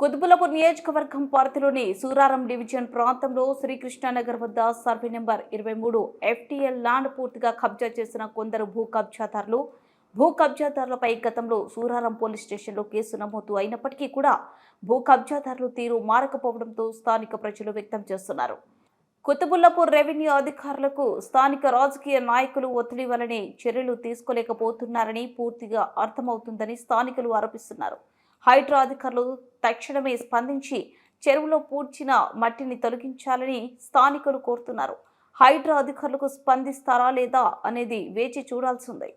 కుతుబులపూర్ నియోజకవర్గం పరిధిలోని సూరారం డివిజన్ ప్రాంతంలో శ్రీకృష్ణానగర్ వద్ద సర్వే నెంబర్ ఇరవై మూడు ఎఫ్టీఎల్ ల్యాండ్ పూర్తిగా కబ్జా చేసిన కొందరు భూ కబ్జాదారులు. భూ కబ్జాదారులపై గతంలో సూరారం పోలీస్ స్టేషన్లో కేసు నమోదు అయినప్పటికీ కూడా భూ కబ్జాదారులు తీరు మారకపోవడంతో స్థానిక ప్రజలు వ్యక్తం చేస్తున్నారు. కుతుబుల్లాపూర్ రెవెన్యూ అధికారులకు స్థానిక రాజకీయ నాయకులు ఒత్తిడి వలనే చర్యలు తీసుకోలేకపోతున్నారని పూర్తిగా అర్థమవుతుందని స్థానికులు ఆరోపిస్తున్నారు. హైడ్రా అధికారులు తక్షణమే స్పందించి చెరువులో పూడ్చిన మట్టిని తొలగించాలని స్థానికులు కోరుతున్నారు. హైడ్రా అధికారులకు స్పందిస్తారా లేదా అనేది వేచి చూడాల్సిందే